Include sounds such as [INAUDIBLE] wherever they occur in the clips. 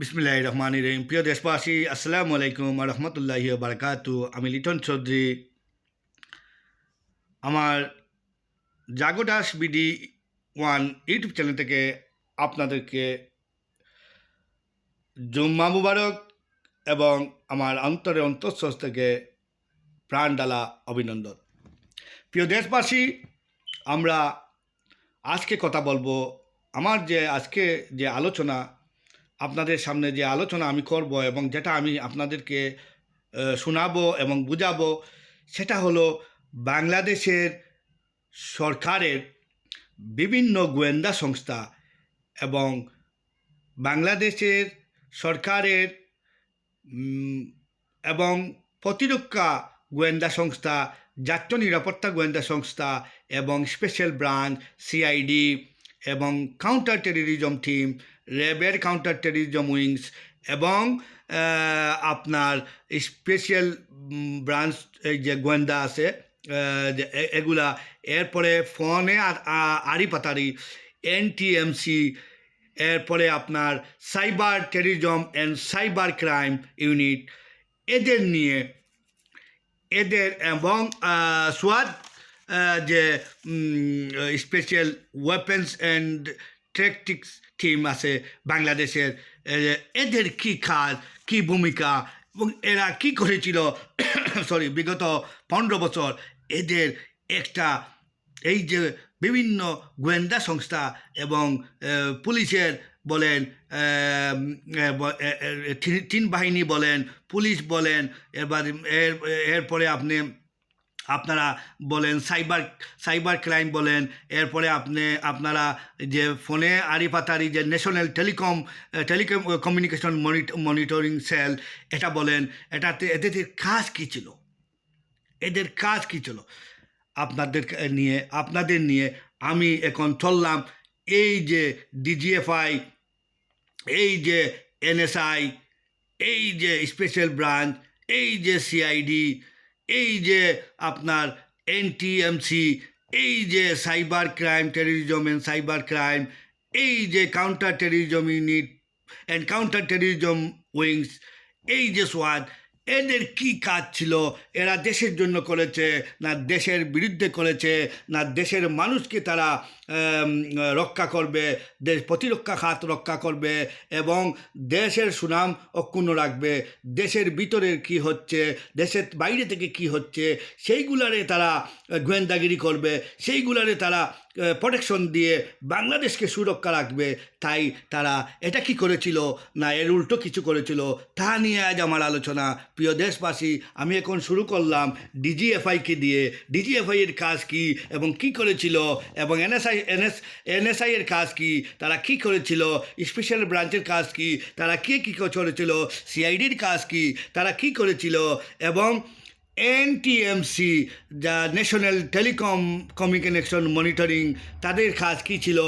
বিসমিল্লাহ রহমান রহিম। প্রিয় দেশবাসী, আসসালামু আলাইকুম রহমতুল্লাহ বারকাতু। আমি লিটন চৌধুরী। আমার জাগোদাস বিডি ওয়ান ইউটিউব চ্যানেল থেকে আপনাদেরকে জুম্মা মুবারক এবং আমার অন্তরে অন্তঃস্থ থেকে প্রাণ ডালা অভিনন্দন। প্রিয় দেশবাসী, আমরা আজকে কথা বলব, আমার যে আজকে যে আলোচনা আপনাদের সামনে যে আলোচনা আমি করব এবং যেটা আমি আপনাদেরকে শোনাবো এবং বুঝাবো, সেটা হলো বাংলাদেশের সরকারের বিভিন্ন গোয়েন্দা সংস্থা এবং বাংলাদেশের সরকারের এবং প্রতিরক্ষা গোয়েন্দা সংস্থা, জাতীয় নিরাপত্তা গোয়েন্দা সংস্থা এবং স্পেশাল ব্রাঞ্চ, সিআইডি এবং কাউন্টার টেররিজম টিম র্যাবের কাউন্টার টেরিজম উইংস এবং আপনার স্পেশাল ব্রাঞ্চ এই যে গোয়েন্দা আছে এগুলা। এরপরে ফোনে আড়ি পাতারি এনটিএমসি এরপরে আপনার cyber terrorism and cyber crime unit এদের নিয়ে, এদের এবং সোয়াদ যে special weapons and tactics team আছে বাংলাদেশের এদের কী কাজ, কী ভূমিকা, এবং এরা কী করেছিল [COUGHS] সরি বিগত পনেরো বছর এদের একটা, এই যে বিভিন্ন গোয়েন্দা সংস্থা এবং পুলিশের বলেন তিন- বাহিনী বলেন, পুলিশ বলেন, এবার এর, এরপরে আপনি আপনারা বলেন সাইবার সাইবার ক্রাইম বলেন, এরপরে আপনি, আপনারা যে ফোনে আড়ি পাতারি যে national telecom telecom communication monitoring cell, এটা বলেন, এটাতে, এদের কাজ কী ছিল? এদের কাজ কী ছিল? আপনাদের নিয়ে আপনাদের নিয়ে আমি এখন চললাম এই যে ডিজিএফআই, এই যে এনএসআই, এই যে স্পেশাল ব্রাঞ্চ, এই যে সিআইডি এই যে আপনার এনটিএমসি এই যে cyber crime terrorism and cyber crime এই যে counter terrorism unit and counter terrorism wings এই যে সোয়াদ এদের কি কাজ ছিল? এরা দেশের জন্য করেছে, না দেশের বিরুদ্ধে করেছে, না দেশের মানুষকে তারা রক্ষা করবে, দেশ প্রতিরক্ষা খাত রক্ষা করবে এবং দেশের সুনাম অক্ষুণ্ণ রাখবে। দেশের ভিতরে কি হচ্ছে, দেশের বাইরে থেকে কি হচ্ছে, সেইগুলারে তারা গোয়েন্দাগিরি করবে, সেইগুলারে তারা প্রোটেকশন দিয়ে বাংলাদেশকে সুরক্ষা রাখবে, তাই তারা এটা কি করেছিল? না, এর উল্টো কিছু করেছিল। তা নিয়ে আজ আমার আলোচনা। প্রিয় দেশবাসী, আমি এখন শুরু করলাম ডিজিএফআইকে দিয়ে। ডিজিএফআই এর কাজ কি এবং কি করেছিল? এবং এনএসআই, এনএস, এনএসআই এর কাজ কি? তারা কি করেছিল? স্পেশাল ব্রাঞ্চের কাজ কি? তারা কে কী করেছিল? সিআইডির কাজ কি? তারা কি করেছিল? এবং এনটিএমসি যা ন্যাশনাল টেলিকম কমিউনিকেশন মনিটরিং তাদের কাজ কী ছিল?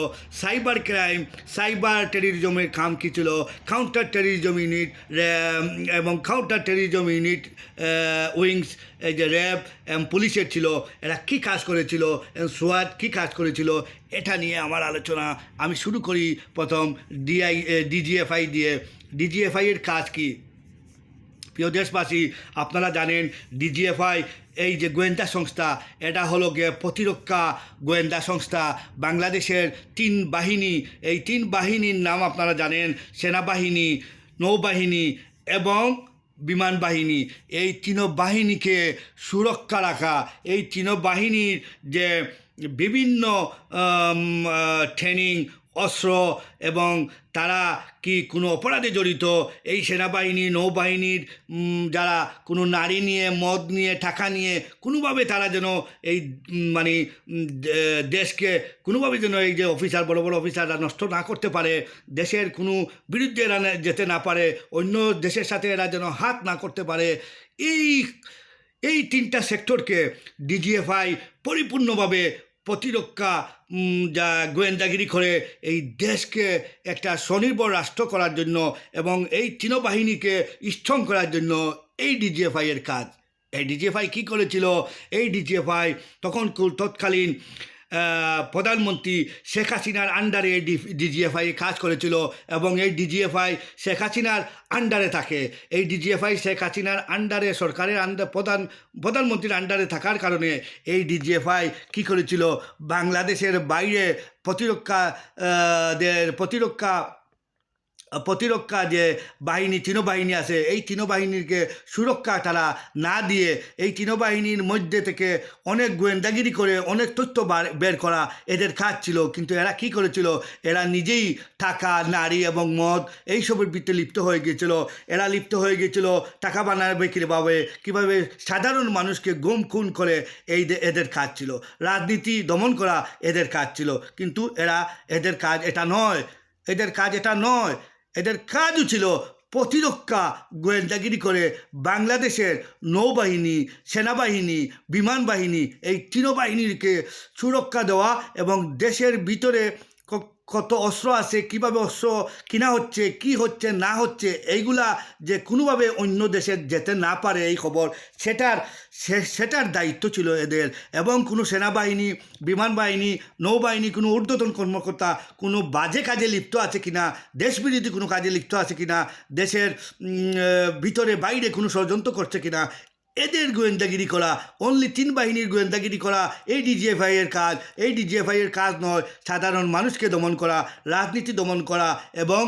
সাইবার ক্রাইম সাইবার টেরিজমের কাম কী ছিল? কাউন্টার টেরিজম ইউনিট এবং কাউন্টার টেরিজম ইউনিট উইংস এই যে র্যাব এবং পুলিশের ছিল। এরা কী কাজ করেছিল? সোয়াদ কী কাজ করেছিল? এটা নিয়ে আমার আলোচনা। আমি শুরু করি প্রথম ডিআই ডিজিএফআই দিয়ে। ডিজিএফআই এর কাজ কী? প্রিয় দেশবাসী, আপনারা জানেন ডিজিএফআই এই যে গোয়েন্দা সংস্থা, এটা হলো গিয়ে প্রতিরক্ষা গোয়েন্দা সংস্থা। বাংলাদেশের তিন বাহিনী, এই তিন বাহিনীর নাম আপনারা জানেন, সেনাবাহিনী, নৌবাহিনী এবং বিমান বাহিনী। এই তিন বাহিনীকে সুরক্ষা রাখা, এই তিন বাহিনীর যে বিভিন্ন ট্রেনিং অস্ত্র এবং তারা কি কোনো অপরাধে জড়িত? এই সেনাবাহিনী, নৌবাহিনীর যারা কোনো নারী নিয়ে, মদ নিয়ে, টাকা নিয়ে, কোনোভাবে তারা যেন এই মানে দেশকে কোনোভাবে যেন এই যে অফিসার, বড় বড় অফিসাররা নষ্ট না করতে পারে, দেশের কোনো বিরুদ্ধে এরা যেতে না পারে, অন্য দেশের সাথে এরা যেন হাত না করতে পারে, এই এই তিনটা সেক্টরকে ডিজিএফআই পরিপূর্ণভাবে প্রতিরক্ষা যা গোয়েন্দাগিরি করে এই দেশকে একটা স্বনির্ভর রাষ্ট্র করার জন্য এবং এই তৃণবাহিনীকে স্ট্রং করার জন্য এই ডিজিএফআই এর কাজ। এই ডিজিএফআই কী করেছিল? এই ডিজিএফআই তখন তৎকালীন প্রধানমন্ত্রী শেখ হাসিনার আন্ডারে এই ডিজিএফআই কাজ করেছিল এবং এই ডিজিএফআই শেখ হাসিনার আন্ডারে থাকে। এই ডিজিএফআই শেখ হাসিনার আন্ডারে সরকারের আন্ডার প্রধান, প্রধানমন্ত্রীর আন্ডারে থাকার কারণে এই ডিজিএফআই কী করেছিল? বাংলাদেশের বাইরে প্রতিরক্ষা দের প্রতিরক্ষা প্রতিরক্ষা যে বাহিনী, তৃণবাহিনী আছে, এই তৃণবাহিনীকে সুরক্ষা তারা না দিয়ে এই তৃণবাহিনীর মধ্যে থেকে অনেক গোয়েন্দাগিরি করে, অনেক তথ্য বার- করা এদের কাজ ছিল। কিন্তু এরা কি করেছিল? এরা নিজেই টাকা, নারী এবং মদ এইসবের ভিত্তে লিপ্ত হয়ে গিয়েছিল। এরা লিপ্ত হয়ে গিয়েছিল টাকা বানাবে কীভাবে কীভাবে সাধারণ মানুষকে গুম খুন করে এই এদের কাজ ছিল। রাজনীতি দমন করা এদের কাজ ছিল। কিন্তু এরা এদের কাজ এটা নয়। এদের কাজ এটা নয়। এদের কাজও ছিল প্রতিরক্ষা, গোয়েন্দাগিরি করে বাংলাদেশের নৌবাহিনী, সেনাবাহিনী বিমান বাহিনী এই তৃণবাহিনীকে সুরক্ষা দেওয়া এবং দেশের ভিতরে কত অস্ত্র আছে, কীভাবে অস্ত্র কিনা হচ্ছে, কি হচ্ছে, না হচ্ছে, এইগুলা যে কোনোভাবে অন্য দেশে যেতে না পারে এই খবর, সেটার সেটার দায়িত্ব ছিল এদের। এবং কোনো সেনাবাহিনী, বিমান বাহিনী, নৌবাহিনী, কোনো ঊর্ধ্বতন কর্মকর্তা, কোনো বাজে কাজে লিপ্ত আছে কিনা দেশবিরোধী কোনো কাজে লিপ্ত আছে কিনা, দেশের ভিতরে, বাইরে কোনো ষড়যন্ত্র করছে কিনা এদের গোয়েন্দাগিরি করা অনলি তিন বাহিনীর গোয়েন্দাগিরি করা, এই ডিজিএফআই এর কাজ, এই ডিজিএফআই এর কাজ নয়। সাধারণ মানুষকে দমন করা, রাজনীতি দমন করা এবং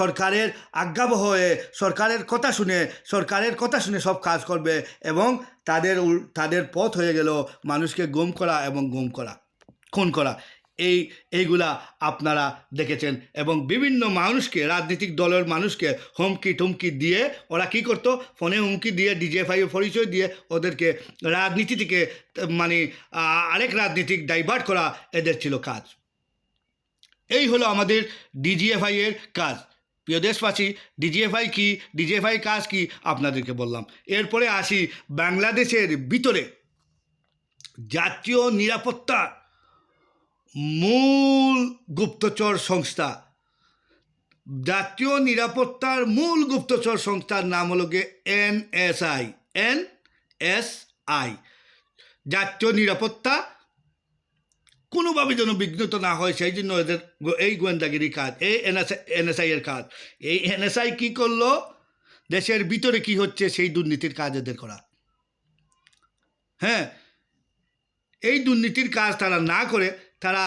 সরকারের আজ্ঞাবহ হয়ে সরকারের কথা শুনে, সরকারের কথা শুনে সব কাজ করবে এবং তাদের তাদের পথ হয়ে গেল মানুষকে গুম করা এবং গুম করা, খুন করা। এই, এইগুলা আপনারা দেখেছেন এবং বিভিন্ন মানুষকে, রাজনৈতিক দলের মানুষকে হুমকি টুমকি দিয়ে ওরা কী করতো? ফোনে হুমকি দিয়ে ডিজিএফআই পরিচয় দিয়ে ওদেরকে রাজনীতি থেকে মানে আরেক রাজনীতিক ডাইভার্ট করা এদের ছিল কাজ। এই হলো আমাদের ডিজিএফআই এর কাজ। প্রিয় দেশবাসী ডিজিএফআই কি? ডিজিএফআই কাজ কি? আপনাদেরকে বললাম। এরপরে আসি বাংলাদেশের ভিতরে। জাতীয় নিরাপত্তা মূল গুপ্তচর সংস্থা। জাতীয় নিরাপত্তার মূল গুপ্তচর সংস্থার নাম হলো গিয়ে এনএসআই এন এস আই জাতীয় নিরাপত্তা কোনোভাবে যেন বিঘ্নত না হয়, সেই জন্য এদের এই গোয়েন্দাগিরি কাজ, এই এনএসআই এর কাজ। এই এনএসআই কি করল? দেশের ভিতরে কি হচ্ছে, সেই দুর্নীতির কাজ এদের করা। হ্যাঁ এই দুর্নীতির কাজ তারা না করে তারা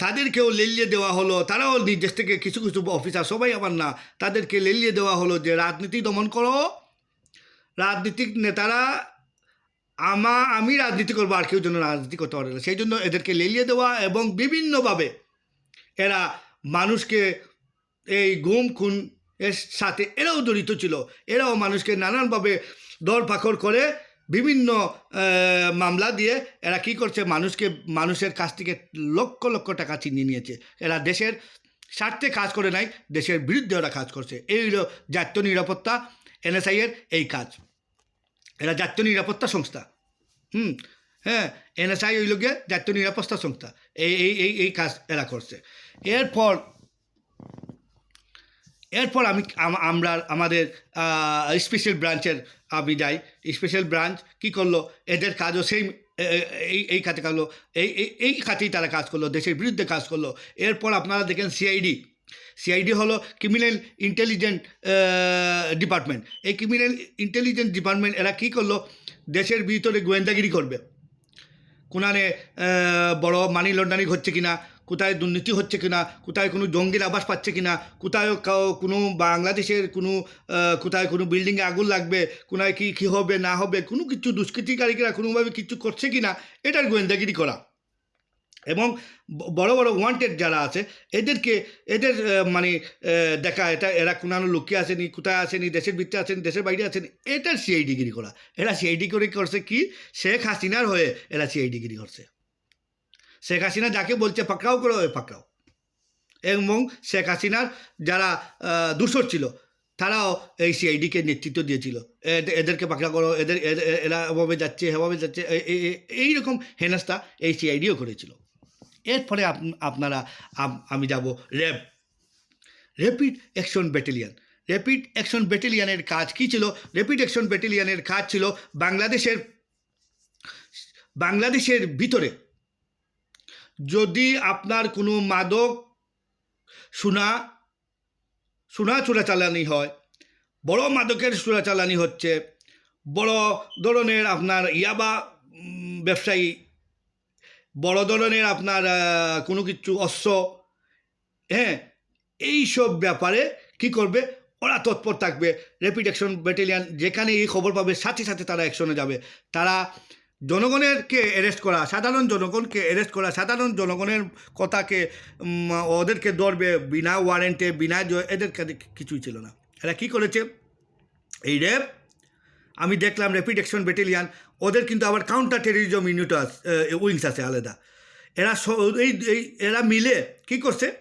তাদেরকেও লেলিয়ে দেওয়া হলো। তারাও নির্দেশ থেকে কিছু কিছু অফিসার সবাই আবার না, তাদেরকে লেলিয়ে দেওয়া হলো যে, রাজনীতি দমন করো। রাজনীতিক নেতারা, আমা, আমি রাজনীতি করব, আর কেউ যেন রাজনীতি করতে পারে না। সেই জন্য এদেরকে লেলিয়ে দেওয়া এবং বিভিন্নভাবে এরা মানুষকে এই গুম, খুন এর সাথে এরাও জড়িত ছিল। এরাও মানুষকে নানানভাবে দরপাকড় করে বিভিন্ন মামলা দিয়ে এরা কি করছে? মানুষকে, মানুষের কাছ থেকে লক্ষ লক্ষ টাকা ছিনিয়ে নিয়েছে। এরা দেশের স্বার্থে কাজ করে নাই, দেশের বিরুদ্ধে ওরা কাজ করছে। এই জাতীয় নিরাপত্তা, এনএসআই এর এই কাজ। এরা জাতীয় নিরাপত্তা সংস্থা। হুম হ্যাঁ এনএসআই হইল গিয়ে জাতীয় নিরাপত্তা সংস্থা। এই এই এই কাজ এরা করছে। এরপর এরপর আমি আমরা আমাদের স্পেশাল ব্রাঞ্চের আমি যাই স্পেশাল ব্রাঞ্চ কি করল? এদের কাজও সেই এই এই খাতে এই, এই- এই খাতেই তারা কাজ করল, দেশের বিরুদ্ধে কাজ করল। এরপর আপনারা দেখেন সিআইডি সিআইডি হলো ক্রিমিনাল ইন্টেলিজেন্ট ডিপার্টমেন্ট এই ক্রিমিনাল ইন্টেলিজেন্ট ডিপার্টমেন্ট এরা কী করল? দেশের ভিতরে গোয়েন্দাগিরি করবে। কোনানে বড় মানি লন্ডারিং হচ্ছে কিনা? কোথায় দুর্নীতি হচ্ছে কিনা, কোথায় কোনো জঙ্গির আবাস পাচ্ছে কিনা, কোথায় কোনো বাংলাদেশের কোনো কোথায় কোনো বিল্ডিংয়ে আগুন লাগবে, কোথায় কি, কী হবে, না হবে, কোনো কিছু দুষ্কৃতিকারীরা কোনোভাবে কিছু করছে কিনা, এটার গোয়েন্দাগিরি করা। এবং বড় বড় ওয়ান্টেড যারা আছে, এদেরকে, এদের মানে দেখা, এটা, এরা কোনো লুকিয়ে আসেনি, কোথায় আসেনি, দেশের ভিতরে আছেন দেশের বাইরে আছেন এটার সিআইডিগিরি করা। এরা সিআইডিগিরি করছে কি? শেখ হাসিনার হয়ে এরা সিআইডিগিরি করছে। শেখ হাসিনা যাকে বলছে পাকড়াও করো পাকড়াও। এবং শেখ হাসিনার যারা দূষর ছিল, তারাও এই সিআইডিকে নেতৃত্ব দিয়েছিল। এদ- এদেরকে পাকড়া করো, এদের এরা এভাবে যাচ্ছে এভাবে যাচ্ছে এইরকম হেনস্তা এই সিআইডিও করেছিল। এরপরে আপ- আপনারা আমি যাব RAB. Rapid action battalion. Rapid action ব্যাটালিয়ানের কাজ কী ছিল? র্যাপিড অ্যাকশন ব্যাটালিয়ানের কাজ ছিল বাংলাদেশের বাংলাদেশের ভিতরে যদি আপনার কোনো মাদক সোনা সোনা চোরাচালানি হয়, বড় মাদকের চোরাচালানি হচ্ছে, বড় ধরনের আপনার ইয়াবা ব্যবসায়ী, বড় ধরনের আপনার কোনো কিছু অস্ত্র হ্যাঁ এই সব ব্যাপারে কি করবে? ওরা তৎপর থাকবে। র্যাপিড অ্যাকশন ব্যাটালিয়ান যেখানে এই খবর পাবে, সাথে সাথে তারা অ্যাকশনে যাবে। তারা জনগণেরকে অ্যারেস্ট করা, সাধারণ জনগণকে অ্যারেস্ট করা, সাধারণ জনগণের কথাকে ওদেরকে ধরবে বিনা ওয়ারেন্টে বিনা এদের কাছে কিছুই ছিল না। এরা কী করেছে? এই র্যাব আমি দেখলাম র্যাপিড অ্যাকশন ব্যাটালিয়ান ওদের কিন্তু আবার কাউন্টার টেরিজম ইউনিট উইংস আছে আলাদা। এরা এই, এই- এরা মিলে কি করছে?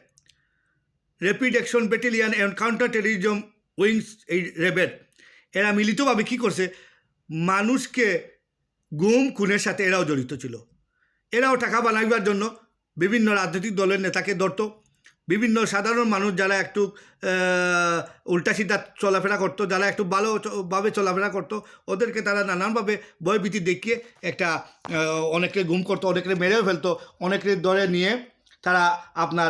Rapid action battalion and counter terrorism wings এই র্যাবের এরা মিলিতভাবে কী করছে? মানুষকে গুম খুনের সাথে এরাও জড়িত ছিল। এরাও টাকা বানাইবার জন্য বিভিন্ন রাজনৈতিক দলের নেতাকে ধরতো। বিভিন্ন সাধারণ মানুষ যারা একটু উল্টা চলাফেরা করতো, যারা একটু ভালোভাবে চলাফেরা করতো, ওদেরকে তারা নানানভাবে ভয়ভীতি দেখিয়ে একটা অনেকে গুম করতো অনেকে মেরেও ফেলতো অনেকে ধরে নিয়ে তারা আপনার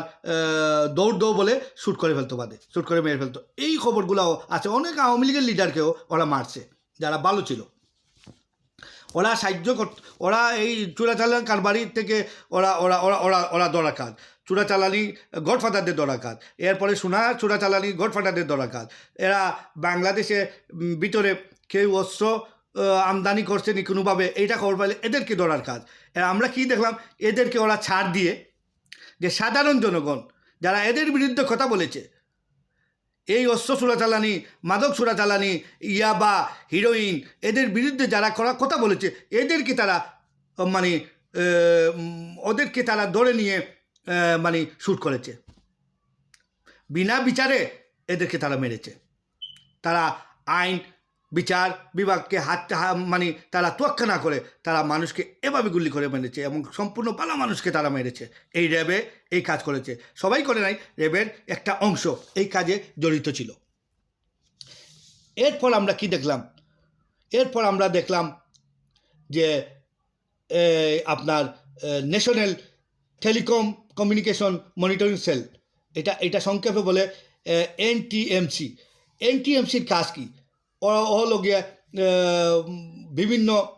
দৌড় দৌড় বলে শ্যুট করে ফেলতো বাদে শ্যুট করে মেরে ফেলতো। এই খবরগুলোও আছে। অনেক আওয়ামী লীগের লিডারকেও ওরা মারছে, যারা ভালো ছিল। ওরা সাহায্য কর, ওরা এই চূড়াচালান কারবারির থেকে ওরা ওরা ওরা ওরা ওরা ধরা কাজ চূড়াচালানি গডফাদারদের ধরা কাজ এরপরে সোনা চূড়াচালানি গডফাদারদের ধরা কাজ এরা বাংলাদেশে ভিতরে কেউ অস্ত্র আমদানি করছে নি কোনোভাবে, এইটা খবর পাইলে এদেরকে ধরার কাজ। আমরা কি দেখলাম, এদেরকে ওরা ছাড় দিয়ে যে সাধারণ জনগণ যারা এদের বিরুদ্ধে কথা বলেছে এই অস্ত্র চোরাচালানি মাদক চোরাচালানি ইয়াবা, হিরোইন, এদের বিরুদ্ধে যারা করা কথা বলেছে, এদেরকে তারা মানে ওদেরকে তারা ধরে নিয়ে মানে শ্যুট করেছে। বিনা বিচারে এদেরকে তারা মেরেছে। তারা আইন বিচার বিভাগকে হাত মানে তারা তোয়াক্কা না করে, তারা মানুষকে এভাবে গুলি করে মেরেছে এবং সম্পূর্ণ পালা মানুষকে তারা মেরেছে। এই র্যাবে এই কাজ করেছে। সবাই করে নাই, র্যাবের একটা অংশ এই কাজে জড়িত ছিল। এরপর আমরা কি দেখলাম? এরপর আমরা দেখলাম যে আপনার national telecom communication monitoring cell এটা এটা সংক্ষেপে বলে এনটিএমসি এনটিএমসির কাজ কি? হলো গিয়ে বিভিন্ন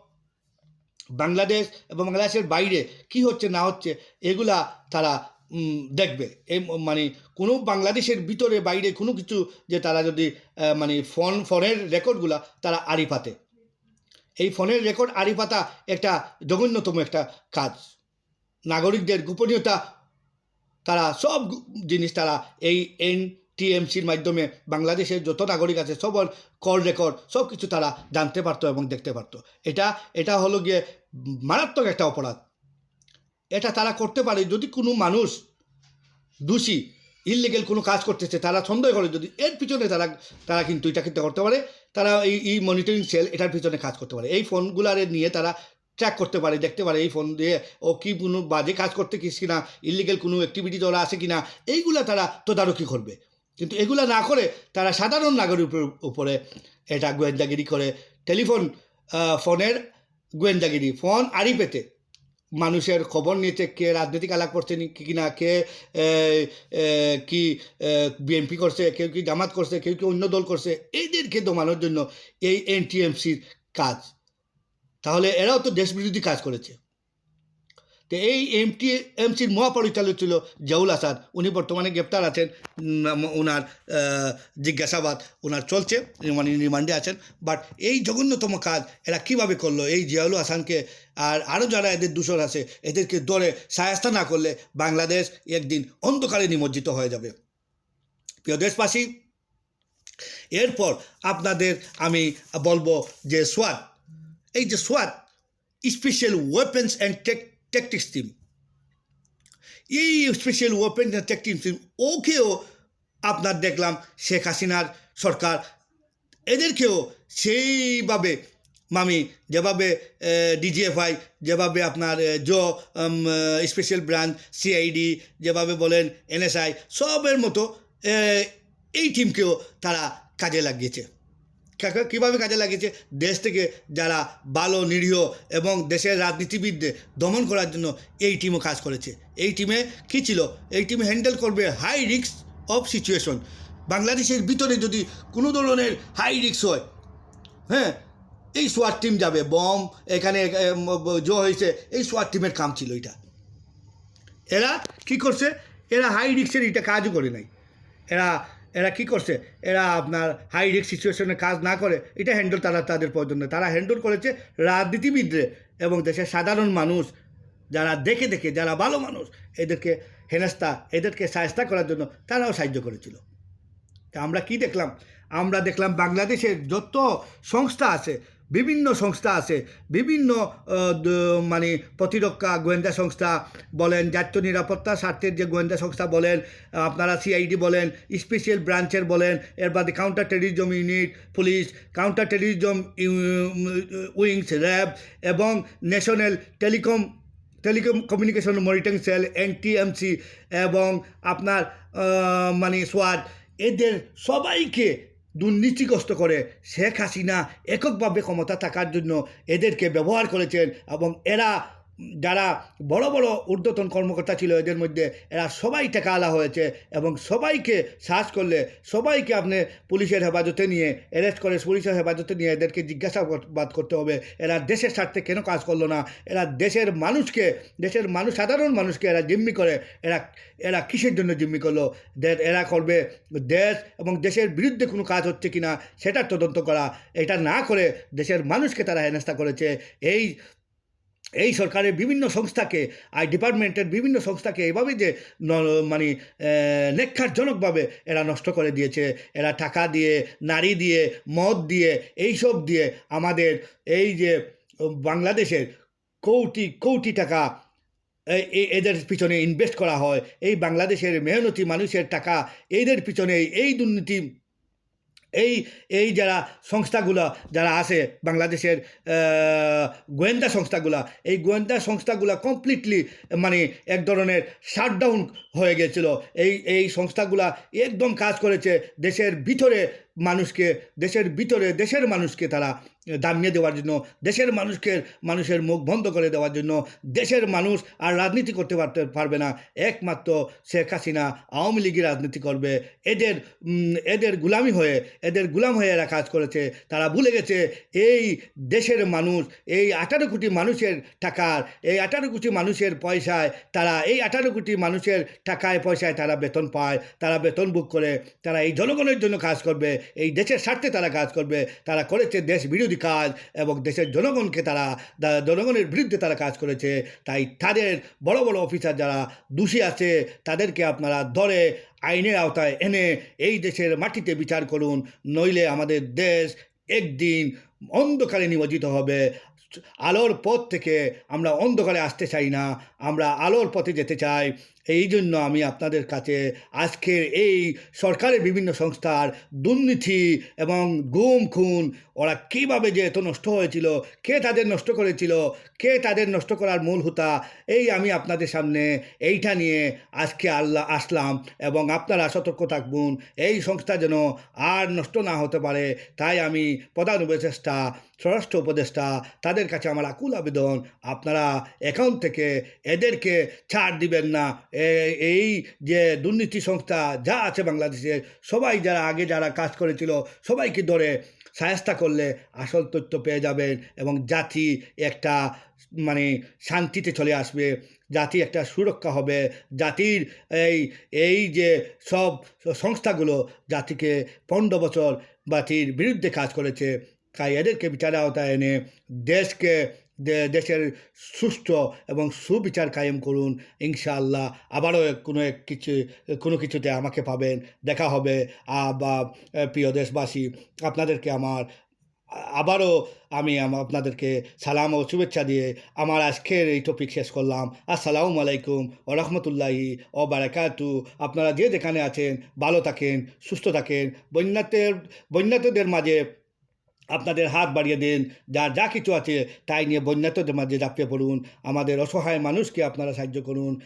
বাংলাদেশ এবং বাংলাদেশের বাইরে কি হচ্ছে না হচ্ছে এগুলা তারা দেখবে। ম- মানে কোনো বাংলাদেশের ভিতরে বাইরে কোনো কিছু যে তারা যদি মানে ফোন, ফোনের রেকর্ডগুলা তারা আড়ি পাতে এই ফোনের রেকর্ড আড়ি পাতা একটা জঘন্যতম একটা কাজ। নাগরিকদের গোপনীয়তা তারা সব জিনিস তারা এই এন টিএমসির মাধ্যমে বাংলাদেশের যত নাগরিক আছে সবার কল রেকর্ড সব কিছু তারা জানতে পারতো এবং দেখতে পারতো। এটা এটা হলো গিয়ে মারাত্মক একটা অপরাধ। এটা তারা করতে পারে যদি কোনো মানুষ দোষী ইললিগেল কোনো কাজ করতেছে, তারা সন্দেহ করে যদি এর পিছনে তারা তারা কিন্তু এটা কিন্তু করতে পারে। তারা এই এই মনিটরিং সেল এটার পিছনে কাজ করতে পারে। এই ফোনগুলারে নিয়ে তারা ট্র্যাক করতে পারে, দেখতে পারে এই ফোন দিয়ে ও কি কোনো বাজে কাজ করতে কিস কিনা ইলিগেল কোনো অ্যাক্টিভিটি ওরা আছে কিনা, এইগুলা তারা তদারকি করবে। কিন্তু এগুলা না করে তারা সাধারণ নাগরিকের উপরে এটা গোয়েন্দাগিরি করে। টেলিফোন ফোনের গোয়েন্দাগিরি, ফোন আড়ি পেতে। মানুষের খবর নিতে কে রাজনৈতিক আলাপ করছে কি না কে কি বিএনপি করছে, কেউ কি জামাত করছে, কেউ কি অন্য দল করছে এইদেরকে দমানোর জন্য এই এনটিএমসির কাজ। তাহলে এরাও তো দেশবিরোধী কাজ করেছে। তো এই এমটি এমসির মহাপরিচালক ছিল জাউল আসাদ। উনি বর্তমানে গ্রেপ্তার আছেন ওনার জিজ্ঞাসাবাদ ওনার চলছে মানে রিমান্ডে আছেন। বাট এই জঘন্যতম কাজ এরা কীভাবে করল? এই জিয়াউল হাসানকে আর আরও যারা এদের দূষণ আছে, এদেরকে ধরে সায়স্তা না করলে বাংলাদেশ একদিন অন্ধকারে নিমজ্জিত হয়ে যাবে। প্রিয় দেশবাসী, এরপর আপনাদের আমি বলব যে সোয়াট এই যে সোয়াট special weapons and tactics team এই স্পেশাল ওপেন ট্যাকটিক্স টিম ওকেও আপনার দেখলাম শেখ হাসিনার সরকার। এদেরকেও সেইভাবে মামি, যেভাবে ডিজিএফআই, যেভাবে আপনার জ স্পেশাল ব্রাঞ্চ সিআইডি, যেভাবে বলেন, এনএসআই, সবের মতো এই টিমকেও তারা কাজে লাগিয়েছে। কীভাবে কাজে লাগিয়েছে, দেশ থেকে যারা ভালো নিরীহ এবং দেশের রাজনীতিবিদদের দমন করার জন্য এই টিমও কাজ করেছে। এই টিমে কী ছিল? এই টিম হ্যান্ডেল করবে হাই রিস্ক অফ সিচুয়েশন বাংলাদেশের ভিতরে যদি কোনো ধরনের হাই রিস্ক হয় হ্যাঁ এই সোয়ার টিম যাবে বম এখানে জো হয়েছে, এই সোয়ার টিমের কাম ছিল এটা। এরা কি করছে? এরা হাই রিক্সের এটা কাজও করে নাই। এরা এরা কি করছে? এরা আপনার হাই রিস্ক সিচুয়েশনে কাজ না করে, এটা হ্যান্ডেল তারা, তাদের প্রয়োজন তারা হ্যান্ডেল করেছে রাজনীতিবিদরে এবং দেশের সাধারণ মানুষ, যারা দেখে দেখে, যারা ভালো মানুষ, এদেরকে হেনস্তা এদেরকে সাহস্তা করার জন্য তারাও সাহায্য করেছিল। তা আমরা কি দেখলাম? আমরা দেখলাম বাংলাদেশের যত সংস্থা আছে বিভিন্ন সংস্থা আছে। বিভিন্ন মানে প্রতিরক্ষা গোয়েন্দা সংস্থা বলেন, জাতীয় নিরাপত্তা স্বার্থের যে গোয়েন্দা সংস্থা বলেন, আপনারা সিআইডি বলেন স্পেশাল ব্রাঞ্চের বলেন, এর বাদে counter terrorism unit police counter terrorism wings RAB এবং national telecom telecom communication monitoring cell NTMC এবং আপনার মানে সোয়াদ এদের সবাইকে দুর্নীতিগ্রস্ত করে শেখ হাসিনা এককভাবে ক্ষমতা থাকার জন্য এদেরকে ব্যবহার করেছেন এবং এরা যারা বড় বড় ঊর্ধ্বতন কর্মকর্তা ছিল, এদের মধ্যে এরা সবাই টাকা আলা হয়েছে এবং সবাইকে সার্চ করলে, সবাইকে আপনি পুলিশের হেফাজতে নিয়ে অ্যারেস্ট করে পুলিশের হেফাজতে নিয়ে এদেরকে জিজ্ঞাসাবাদ করতে হবে। এরা দেশের স্বার্থে কেন কাজ করল না? এরা দেশের মানুষকে, দেশের মানুষ, সাধারণ মানুষকে এরা জিম্মি করে। এরা এরা কিসের জন্য জিম্মি করল? এরা করবে দেশ এবং দেশের বিরুদ্ধে কোনো কাজ হচ্ছে কি না সেটার তদন্ত করা। এটা না করে দেশের মানুষকে তারা হেনস্থা করেছে। এই এই সরকারের বিভিন্ন সংস্থাকে, আই ডিপার্টমেন্টের বিভিন্ন সংস্থাকে এভাবে যে মানে নেক্ষারজনকভাবে এরা নষ্ট করে দিয়েছে। এরা টাকা দিয়ে, নারী দিয়ে, মদ দিয়ে, এইসব দিয়ে আমাদের এই যে বাংলাদেশের কোটি কোটি টাকা এদের পিছনে ইনভেস্ট করা হয়। এই বাংলাদেশের মেহনতি মানুষের টাকা এদের পিছনে এই দুর্নীতি এই এই যারা সংস্থাগুলো, যারা আছে বাংলাদেশের গোয়েন্দা সংস্থাগুলো, এই গোয়েন্দা সংস্থাগুলো কমপ্লিটলি মানে এক ধরনের শাটডাউন হয়ে গেছিল। এই এই সংস্থাগুলো একদম কাজ করেছে দেশের ভিতরে মানুষকে, দেশের ভিতরে দেশের মানুষকে তারা দামিয়ে দেওয়ার জন্য, দেশের মানুষকে, মানুষের মুখ বন্ধ করে দেওয়ার জন্য, দেশের মানুষ আর রাজনীতি করতে পারতে পারবে না। একমাত্র শেখ হাসিনা আওয়ামী লীগের রাজনীতি করবে। এদের এদের গুলামি হয়ে, এদের গুলাম হয়ে এরা কাজ করেছে। তারা ভুলে গেছে, এই দেশের মানুষ, এই আঠারো কোটি মানুষের টাকার, এই আঠারো কোটি মানুষের পয়সায় তারা, এই আঠারো কোটি মানুষের টাকায় পয়সায় তারা বেতন পায়, তারা বেতন বুক করে, তারা এই জনগণের জন্য কাজ করবে, এই দেশের স্বার্থে তারা কাজ করবে, তারা করেছে দেশ বিরোধী। কাজ এবং দেশের জনগণকে তারা জনগণের বিরুদ্ধে তারা কাজ করেছে। তাই তাদের বড় বড় অফিসার যারা দোষী আছে, তাদেরকে আপনারা ধরে আইনের আওতায় এনে এই দেশের মাটিতে বিচার করুন, নইলে আমাদের দেশ একদিন অন্ধকারে নিমজ্জিত হবে। আলোর পথ থেকে আমরা অন্ধকারে আসতে চাই না, আমরা আলোর পথে যেতে চাই। এই জন্য আমি আপনাদের কাছে আজকের এই সরকারের বিভিন্ন সংস্থার দুর্নীতি এবং গুম, খুন, ওরা কীভাবে যে এত নষ্ট হয়েছিল, কে তাদের নষ্ট করেছিল, কে তাদের নষ্ট করার মূল হুতা, এই আমি আপনাদের সামনে এইটা নিয়ে আজকে আল্লাহ আসলাম এবং আপনারা সতর্ক থাকবেন, এই সংস্থা যেন আর নষ্ট না হতে পারে। তাই আমি প্রধান উপদেষ্টা, স্বরাষ্ট্র উপদেষ্টা, তাদের কাছে আমার আকুল আবেদন, আপনারা অ্যাকাউন্ট থেকে এদেরকে ছাড় দিবেন না এই যে দুর্নীতি সংস্থা যা আছে বাংলাদেশের সবাই যারা আগে যারা কাজ করেছিল, সবাইকে ধরে সায়স্তা করলে আসল তথ্য পেয়ে যাবেন এবং জাতি একটা মানে শান্তিতে চলে আসবে, জাতি একটা সুরক্ষা হবে, জাতির এই এই যে সব সংস্থাগুলো জাতিকে পনেরো বছর জাতির বিরুদ্ধে কাজ করেছে, তাই এদেরকে বিচারের আওতায় এনে দেশকে দেশের সুস্থ এবং সুবিচার কায়েম করুন, ইনশাআল্লাহ আবারও কোনো এক কিছু, কোনো কিছুতে আমাকে পাবেন। দেখা হবে। বা প্রিয় দেশবাসী, আপনাদেরকে আমার, আবারও আমি আপনাদেরকে সালাম ও শুভেচ্ছা দিয়ে আমার আজকের এই টপিক শেষ করলাম। আসসালামু আলাইকুম ও রহমতুল্লাহি ও বারাকাতু। আপনারা যে যেখানে আছেন, ভালো থাকেন, সুস্থ থাকেন। বন্যাতের, বন্যাতদের মাঝে আপনাদের হাত বাড়িয়ে দিন যা যা কিছু আছে তাই নিয়ে বন্যাতদের মাঝে ঝাঁপিয়ে পড়ুন। আমাদের অসহায় মানুষকে আপনারা সাহায্য করুন।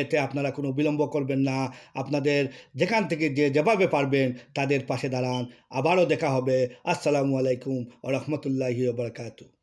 এতে আপনারা কোনো বিলম্ব করবেন না। আপনাদের যেখান থেকে যে যেভাবে পারবেন তাদের পাশে দাঁড়ান। আবারও দেখা হবে। আসসালামু আলাইকুম ও রহমতুল্লাহি বারকাতু